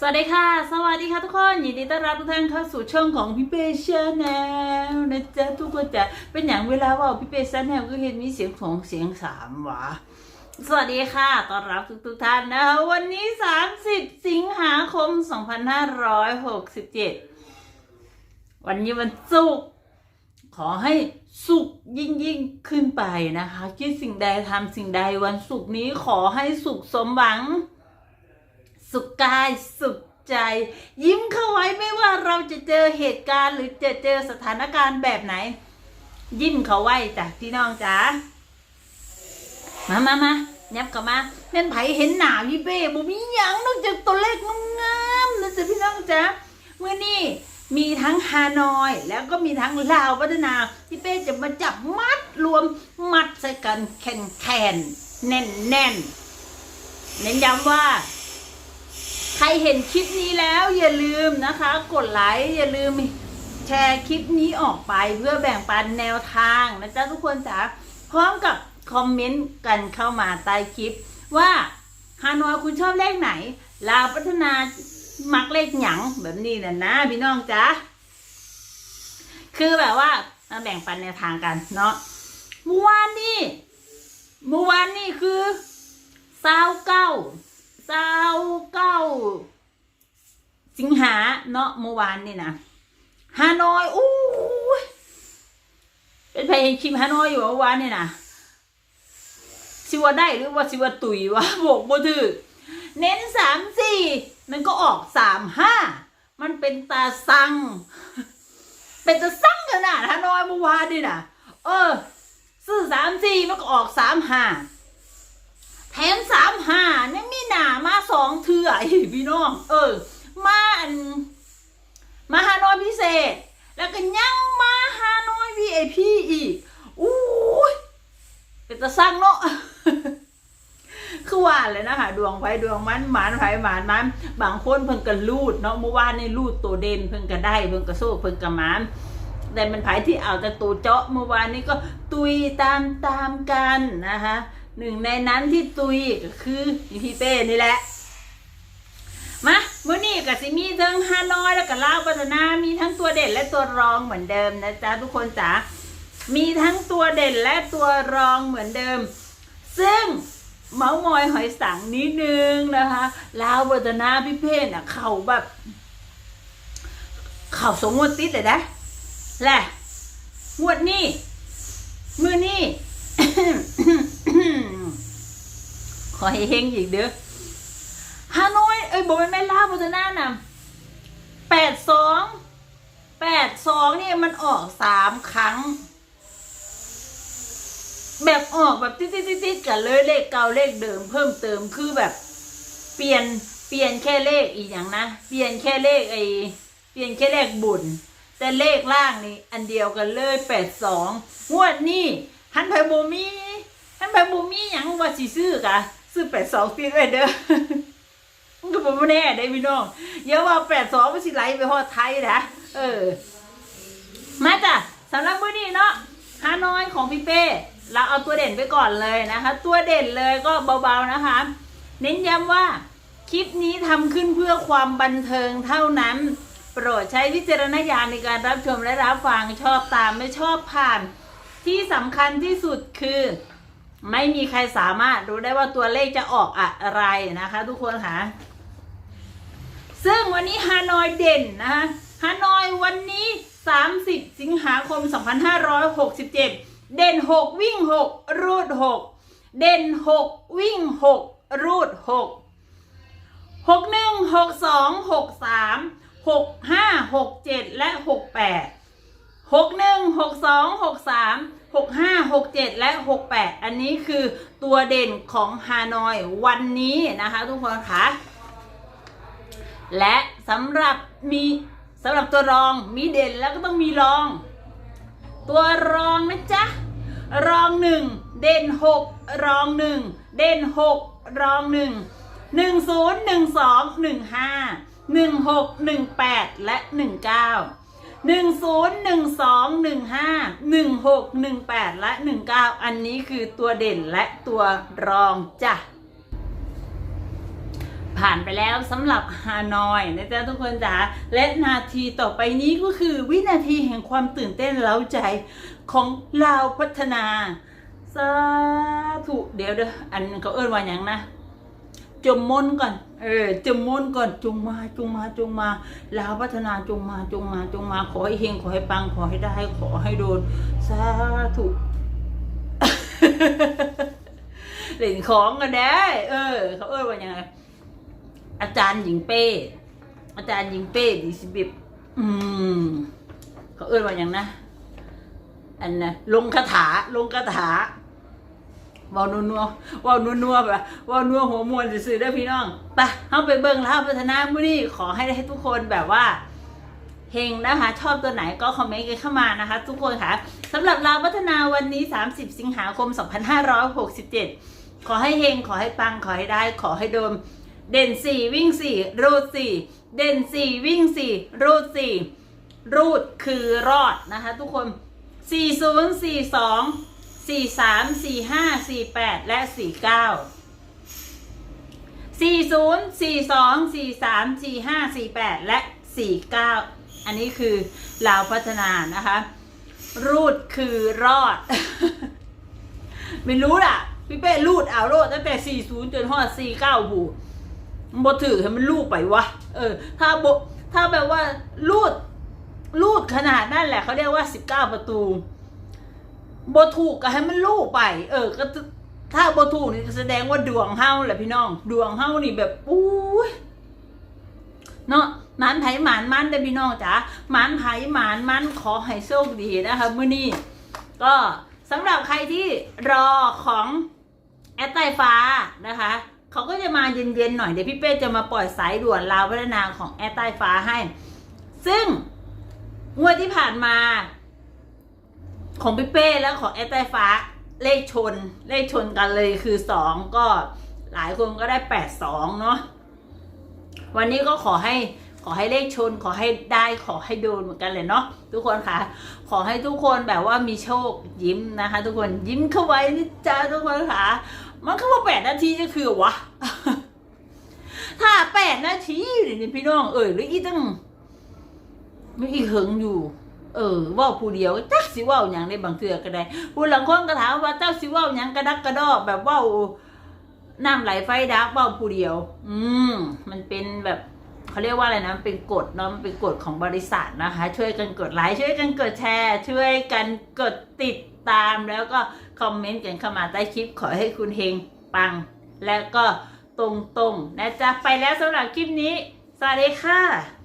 สวัสดีค่ะ สวัสดีค่ะทุกคน ยินดีต้อนรับทุกท่านเข้าสู่ช่องของพี่เป้ชาแนลนะจ๊ะทุกคนจะเป็นอย่างเวลาว่าพี่เป้ชาแนลก็เห็นมีเสียงสองเสียงสามหวะสวัสดีค่ะ ต้อนรับทุกทุกท่านนะคะวันนี้ 30 สิงหาคม 2567 วันนี้วันศุกร์ขอให้สุขยิ่งยิ่งขึ้นไปนะคะ คิดสิ่งใดทำสิ่งใดวันศุกร์นี้ขอให้สุขสมหวัง สุขกายสุขใจ ยิ้มเข้าไว้ไม่ว่าเราจะเจอเหตุการณ์ หรือจะเจอสถานการณ์แบบไหน ยิ้มเขาไว้จ้ะพี่น้องจ๋ามามามายับเข้ามาแม่นไผเห็นหนาวยี่เป้บ่มีหยังนอกจากตัวเลขงามๆนะจ๊ะพี่น้องจ๋าเมื่อนี้มีทั้งฮานอยแล้วก็มีทั้งลาวพัฒนาพี่เป้จะมาจับมัดรวมมัดใส่กันแข็งแข็งแน่นแน่นเน้นย้ำว่า ใครเห็นคลิปนี้แล้วอย่าลืมนะคะ กดไลค์อย่าลืมแชร์คลิปนี้ออกไปเพื่อแบ่งปันแนวทางนะจ๊ะทุกคนจ๋าพร้อมกับคอมเมนต์กันเข้ามาใต้คลิป ว่าฮานอยคุณชอบเลขไหน ลาวพัฒนามักเลขหยังแบบนี้นะนะพี่น้องจ๋าคือแบบว่ามาแบ่งปันแนวทางกันเนาะเมื่อวานนี่เมื่อวานนี่คือเศร้าเก้า เจ้าเก้าสิงหาเนาะเมื่อวานนี่นะฮานอยอู้เป็นเพลงคิมฮานอยอยู่เมื่อวานนี่นะสิว่าได้หรือว่าสิว่าตุยวะบอกบ่ถือเน้นสามสี่มันก็ออกสามห้ามันเป็นตาสัง เป็นตาสังขนาดฮานอยเมื่อวานนี่นะเออซื้อสามสี่มันก็ออกสามห้าแถมสามห้ายังมีหนามาส องเถื่ออีกพี่น้อง เออ มาอันมาฮานอยพิเศษ แล้วก็ยังมาฮานอย VIP อีกอู้ยเป็นตะสร้างเนาะคือว่าเลยนะคะดวงไฟดวงมันหมานไฟหมานมันบางคนเพิ่งกระลูดเนาะเมื่อวานนี่ลูดตัวเด่นเพิ่งกระได้เพิ่งกระโซ่เพิ่งกระหมานแต่มันไผที่เอาแต่ตัวเจาะเมื่อวานนี้ก็ตุยตามตามกันนะคะหนึ่งในนั้นที่ตุยก็คือพี่เป้นี่แหละ มามื่อนี้กับซิมีทั้งฮานอยแล้วก็ลาวพัฒนามีทั้งตัวเด่นและตัวรองเหมือนเดิมนะจ๊ะทุกคนจ๋ามีทั้งตัวเด่นและตัวรองเหมือนเดิม ซึ่งเมาส์มอยหอยสังนิดนึงนะคะลาวพัฒนาพี่เพ่น่ะเขาแบบเขาสงงวดติดเลยนะแหละงวดนี้มือนี้ขอให้เฮงอีกเด้อ อ้ยบอกไม่นแม่ล่าโบตนาน่ะแปดสองแปดสองนี่มันออกสามครั้ง แบบออกแบบติดติดติดติดกันเลยเลขเก่าเลขเดิมเพิ่มเติมคือแบบ เปลี่ยนเปลี่ยนแค่เลขอีกอย่างนะเปลี่ยนแค่เลขไอเปลี่ยนแค่เลขบุญแต่เลขล่างนี่อันเดียวกันเลยแปดสองงวดนี้ฮันไพบูมีฮันไพบูมีหยังว่าสิซื้อกะซื้อแปดสองตีไว้เด้อ มันก็บ่แน่ได้พี่น้องอย่าว่าแปดสองมันสิไหลไปฮอดไทยนะเออ มาจ้ะสำหรับมื้อนี้เนาะฮานอยของพี่เป้เราเอาตัวเด่นไปก่อนเลยนะคะ ตัวเด่นเลยก็เบาๆนะคะ เน้นย้ำว่าคลิปนี้ทำขึ้นเพื่อความบันเทิงเท่านั้น โปรดใช้วิจารณญาณในการรับชมและรับฟังชอบตามไม่ชอบผ่าน ที่สำคัญที่สุดคือ ไม่มีใครสามารถรู้ได้ว่าตัวเลขจะออกอะไรนะคะ ทุกคนค่ะ ซึ่งวันนี้ฮานอยเด่นนะคะฮานอยวันนี้ 30 สิงหาคม 2567 เด่น 6 วิ่ง 6 รูด 6 เด่น 6 วิ่ง 6 รูด6หกหนึ่งหกสองหกสามหกห้าหกเจ็ดและหกแปดหกหนึ่งหกสองหกสามหกห้าหกเจ็ดและหกแปดอันนี้คือตัวเด่นของฮานอยวันนี้นะคะทุกคนคะ และสำหรับมีสำหรับตัวรองมีเด่นแล้วก็ต้องมีรอง ตัวรองนะจ๊ะรองหนึ่งเด่นหกรองหนึ่งเด่นหกรองหนึ่งหนึ่งศูนย์หนึ่งสองหนึ่งห้าหนึ่งหกหนึ่งแปดและหนึ่งเก้าหนึ่งศูนย์หนึ่งสองหนึ่งห้าหนึ่งหกหนึ่งแปดและหนึ่งเก้าอันนี้คือตัวเด่นและตัวรองจ้ะ ผ่านไปแล้วสำหรับฮานอยนะจ๊ะทุกคนจ๋าและนาทีต่อไปนี้ก็คือวินาทีแห่งความตื่นเต้นเล้าใจของลาวพัฒนาสาธุเดี๋ยวเด้ออันเขาเอิ้นว่าอย่างนะจมมนก่อน เออ จมมนก่อน จงมา จงมา จงมา ลาวพัฒนาจงมา จงมา จงมา ขอให้เฮง ขอให้ปัง ขอให้ได้ ขอให้โดน สาธุเหรียญของกันได้ เออ เขาเอ่ยว่ายังไง อาจารย์หญิงเป้ อาจารย์หญิงเป้ดิสิบิบอืมเขาเอ่ยว่าอย่างนะ อันนะลงคาถาลงคาถาว้านัวนัวว้านัวนัวแบบว้านัวหัวมวนซื่อๆเด้พี่น้องไปเฮาไปเบิ่งแล้วพัฒนามื้อนี้ขอให้ได้ให้ทุกคนแบบว่าเฮงนะคะ ชอบตัวไหนก็คอมเมนต์กันเข้ามานะคะ ทุกคนค่ะสำหรับเราวพัฒนาวันนี้ 30 สิงหาคม 2567 ขอให้เฮงขอให้ปังขอให้ได้ ขอให้โดน เด่น4วิ่ง4รูด4เด่น4วิ่ง4รูด4รูดคือรอดนะคะทุกคน4042สี่สองสี่สามสี่ห้าสี่แปดและสี่เก้าสี่ศูนย์สี่สองสี่สามสี่ห้าสี่แปดและสี่เก้าอันนี้คือลาวพัฒนานะคะ รูดคือรอด ไม่รู้ล่ะ พี่เป้รูดเอาโลดตั้งแต่สี่ศูนย์จนหอดสี่เก้า บูมันบถือให้มันลูกไปวะ เออ ถ้าบถ้าแบบว่ารูดรูดขนาดนั่นแหละเขาเรียกว่าสิบเก้าประตูบถูกก็ให้มันลู่ไป เออ ก็ถ้าบถูกนี่แสดงว่าดวงเฮาแหละพี่น้อง ดวงเฮานี่แบบอุ้ยเนาะหมานไผ่หมานมันเด้พี่น้องจ๋าหมานไผ่หมานมันขอให้โชคดีนะคะมื้อนี้ก็สำหรับใครที่รอของแอดไตฟ้านะคะ เขาก็จะมาเย็นๆหน่อยเดี๋ยวพี่เป้จะมาปล่อยสายด่วนลาวพัฒนาของแอดไตฟ้าให้ ซึ่งงวดที่ผ่านมา ของพี่เป้แล้วของแอตไตฟ้าเลขชน เลขชนกันเลยคือสองก็หลายคนก็ได้แปดสองเนาะวันนี้ก็ขอให้ขอให้เลขชน ขอให้ได้ขอให้โดนเหมือนกันเลยเนาะทุกคนค่ะ ขอให้ทุกคนแบบว่ามีโชคยิ้มนะคะ ทุกคนยิ้มเข้าไว้นะจ๊ะทุกคนค่ะ มันเข้ามาแปดนาทีจะคือวะ ถ้าแปดนาทีนี่พี่น้องเอ่ยหรืออีตั้งไม่อีเหิงอยู่ เออว่าผู้เดียวจักสิว่าอย่างในบางเทือก็ได้ผู้หลังคนก็ถามว่าเจ้าสิว่าอย่างกระดักกระดอกแบบว่าน้ำไหลไฟดักว่าผู้เดียว อืมมันเป็นแบบ เขาเรียกว่าอะไรนะมันเป็นกฎเนาะมันเป็นกฎของบริษัทนะคะ ช่วยกันกดไลค์ช่วยกันกดแชร์ ช่วยกันกดติดตามแล้วก็คอมเมนต์กันเข้ามาใต้คลิปขอให้คุณเฮงปัง และก็ตรงๆนะจ๊ะไปแล้วสำหรับคลิปนี้ สวัสดีค่ะ